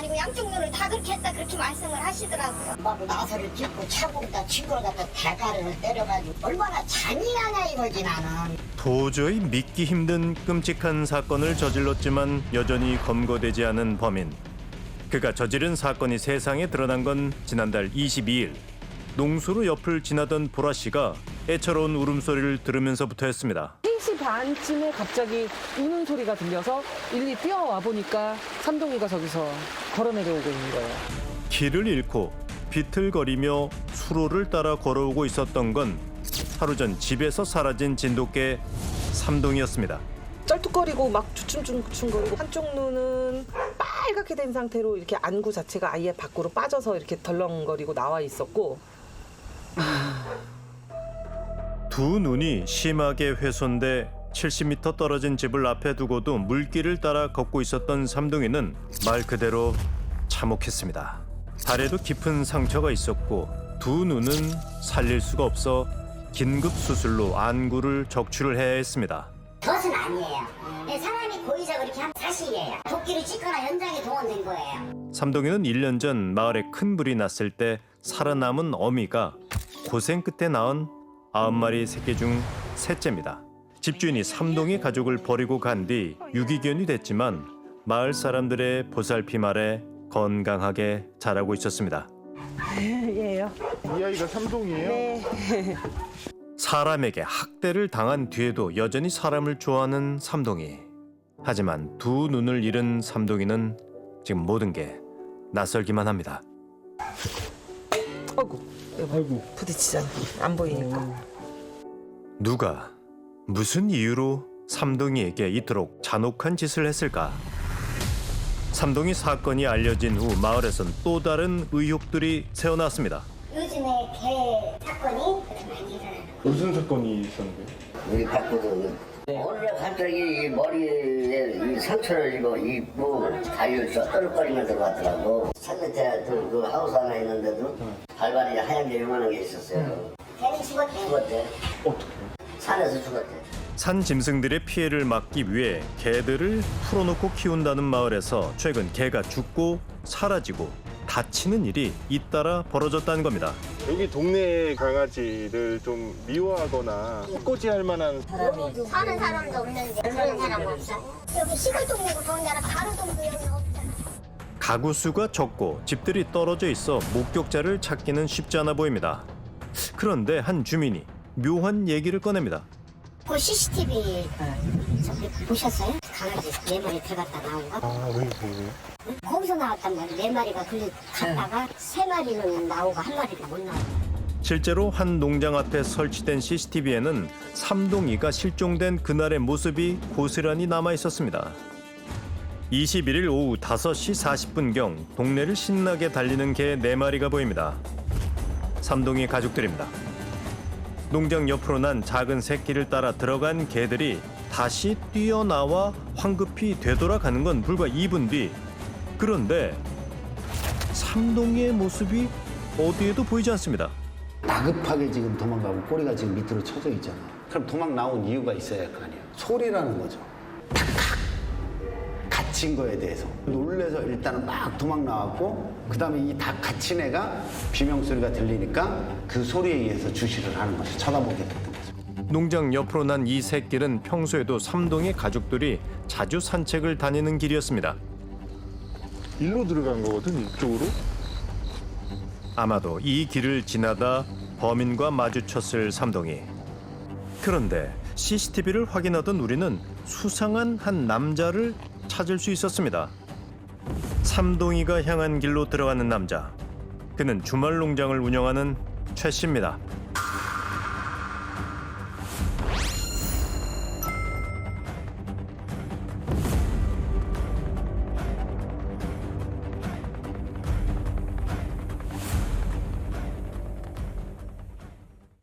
아니고 양쪽 눈을 다 그렇게 했다 그렇게 말씀을 하시더라고요. 막 나사를 짚고 차고에다 친구를 갖다 대가리를 때려가지고 얼마나 잔인하냐 이거지 나는. 도저히 믿기 힘든 끔찍한 사건을 저질렀지만 여전히 검거되지 않은 범인. 그가 저지른 사건이 세상에 드러난 건 지난달 22일. 농수로 옆을 지나던 보라 씨가 애처로운 울음소리를 들으면서부터였습니다. 3시 반쯤에 갑자기 우는 소리가 들려서 일일이 뛰어와 보니까 삼동이가 저기서 걸어 내려오고 있는 거예요. 길을 잃고 비틀거리며 수로를 따라 걸어오고 있었던 건 하루 전 집에서 사라진 진돗개 삼동이었습니다. 쩔뚝거리고 막 주춤주춤거리고 한쪽 눈은 빨갛게 된 상태로 이렇게 안구 자체가 아예 밖으로 빠져서 이렇게 덜렁거리고 나와 있었고 두 눈이 심하게 훼손돼 70m 떨어진 집을 앞에 두고도 물길을 따라 걷고 있었던 삼동이는 말 그대로 참혹했습니다. 발에도 깊은 상처가 있었고 두 눈은 살릴 수가 없어 긴급 수술로 안구를 적출을 해야 했습니다. 그것은 아니에요. 네, 사람이 고의자 그렇게 한 사실이에요. 도끼를 찍거나 현장에 동원된 거예요. 삼동이는 1년 전 마을에 큰 불이 났을 때 살아남은 어미가 고생 끝에 낳은 아홉 마리 새끼 중 셋째입니다. 집주인이 삼동이 가족을 버리고 간 뒤 유기견이 됐지만 마을 사람들의 보살핌 아래 건강하게 자라고 있었습니다. 예요. 이 아이가 삼동이에요? 네. 사람에게 학대를 당한 뒤에도 여전히 사람을 좋아하는 삼동이. 하지만 두 눈을 잃은 삼동이는 지금 모든 게 낯설기만 합니다. 아이고, 아이고. 부딪히잖아. 안 보이니까. 누가 무슨 이유로 삼동이에게 이토록 잔혹한 짓을 했을까? 삼동이 사건이 알려진 후 마을에선 또 다른 의혹들이 새어났습니다. 요즘에 개 사건이 많이 일어나요. 무슨 사건이 있었는데? 우리 바꾸도 오늘 갑자기 이 머리에 이 상처를 입어 입고 다리를 쩌떨거리며 들어갔더라고 산 밑에 그, 그 하우스 하나 있는데도 발발이 하얀 게 요만한 게 있었어요 개는 죽었대. 죽었대 어떻게? 산에서 죽었대 산 짐승들의 피해를 막기 위해 개들을 풀어놓고 키운다는 마을에서 최근 개가 죽고 사라지고 다치는 일이 잇따라 벌어졌다는 겁니다. 여기 동네 강아지를 좀 미워하거나 해코지할 만한 사는 사람도 없는데 그런 사람 없어. 여기 시골 동네고 더군다나 여기 없잖아. 가구 수가 적고 집들이 떨어져 있어 목격자를 찾기는 쉽지 않아 보입니다. 그런데 한 주민이 묘한 얘기를 꺼냅니다. 그 CCTV 저기 보셨어요? 강아지 네 마리 들어갔다 나온 거? 아, 왜, 왜, 왜? 거기서 나왔단 말이에요. 네 마리가 글리 갔다가 세 마리는 나오고 한 마리는 못 나오고. 실제로 한 농장 앞에 설치된 CCTV에는 삼동이가 실종된 그날의 모습이 고스란히 남아 있었습니다. 21일 오후 5시 40분경 동네를 신나게 달리는 개 4마리가 보입니다. 삼동이 가족들입니다. 농장 옆으로 난 작은 새끼를 따라 들어간 개들이 다시 뛰어나와 황급히 되돌아가는 건 불과 2분 뒤. 그런데 삼동이의 모습이 어디에도 보이지 않습니다. 다급하게 지금 도망가고 꼬리가 지금 밑으로 쳐져 있잖아. 그럼 도망 나온 이유가 있어야 할 거 아니야. 소리라는 거죠. 갇힌 거에 대해서 놀래서 일단은 막 도망 나왔고 그 다음에 이 다 갇힌 애가 비명 소리가 들리니까 그 소리에 의해서 주시를 하는 거죠. 쳐다보게 됐던 거죠. 농장 옆으로 난이 새길은 평소에도 삼동의 가족들이 자주 산책을 다니는 길이었습니다. 일로 들어간 거거든, 이쪽으로? 아마도 이 길을 지나다 범인과 마주쳤을 삼동이. 그런데 CCTV를 확인하던 우리는 수상한 한 남자를 찾을 수 있었습니다. 삼동이가 향한 길로 들어가는 남자. 그는 주말 농장을 운영하는 최 씨입니다.